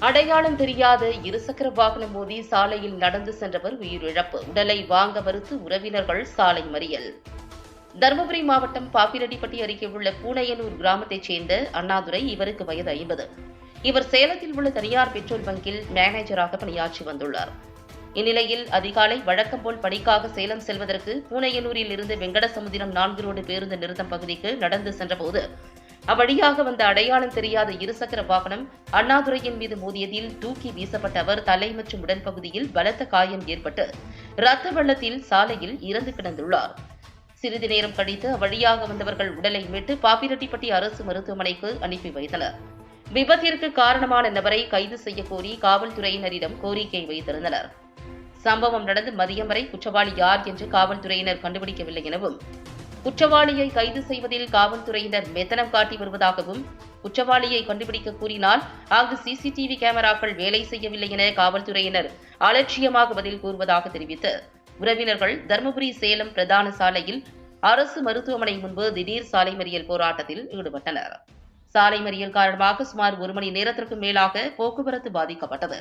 அடையாளம் தெரியாத இருசக்கர வாகனம் மோதி சாலையில் நடந்து சென்றவர் உயிரிழப்பு. உடலை வாங்க மறுத்து உறவினர்கள் சாலை மறியல். தருமபுரி மாவட்டம் பாப்பிரெட்டிப்பட்டி அருகே உள்ள பூனையனூர் கிராமத்தைச் சேர்ந்த அண்ணாதுரை இவருக்கு வயது ஐம்பது. இவர் சேலத்தில் உள்ள தனியார் பெட்ரோல் பங்கில் மேனேஜராக பணியாற்றி வந்துள்ளார். இந்நிலையில் அதிகாலை வழக்கம் போல் பணிக்காக சேலம் செல்வதற்கு பூனையனூரில் இருந்து வெங்கடசமுதிரம் நான்கு ரோடு பேருந்து நிறுத்தம் பகுதிக்கு நடந்து சென்றபோது அவ்வழியாக வந்த அடையாளம் தெரியாத இருசக்கர வாகனம் அண்ணாதுரையின் மீது மோதியதில் தூக்கி வீசப்பட்ட அவர் தலை மற்றும் உடல் பகுதியில் பலத்த காயம் ஏற்பட்டு இரத்த வெள்ளத்தில் சாலையில் இறந்து கிடந்துள்ளார். சிறிது நேரம் கழித்து அவ்வழியாக வந்தவர்கள் உடலை மீட்டு பாப்பிரெட்டிப்பட்டி அரசு மருத்துவமனைக்கு அனுப்பி வைத்தனர். விபத்திற்கு காரணமான நபரை கைது செய்ய கோரி காவல்துறையினரிடம் கோரிக்கை வைத்திருந்தனர். சம்பவம் நடந்து மதியம் வரை குற்றவாளி யார் என்று காவல்துறையினர் கண்டுபிடிக்கவில்லை எனவும் குற்றவாளியை கைது செய்வதில் காவல்துறையினர் மெத்தனம் காட்டி வருவதாகவும் குற்றவாளியை கண்டுபிடிக்க கூறினால் அங்கு சிசிடிவி கேமராக்கள் வேலை செய்யவில்லை என காவல்துறையினர் அலட்சியமாக பதில் கூறுவதாக தெரிவித்து உறவினர்கள் தருமபுரி சேலம் பிரதான சாலையில் அரசு மருத்துவமனை முன்பு திடீர் சாலை மறியல் போராட்டத்தில் ஈடுபட்டனர். சாலை மறியல் காரணமாக சுமார் ஒரு மணி நேரத்திற்கு மேலாக போக்குவரத்து பாதிக்கப்பட்டது.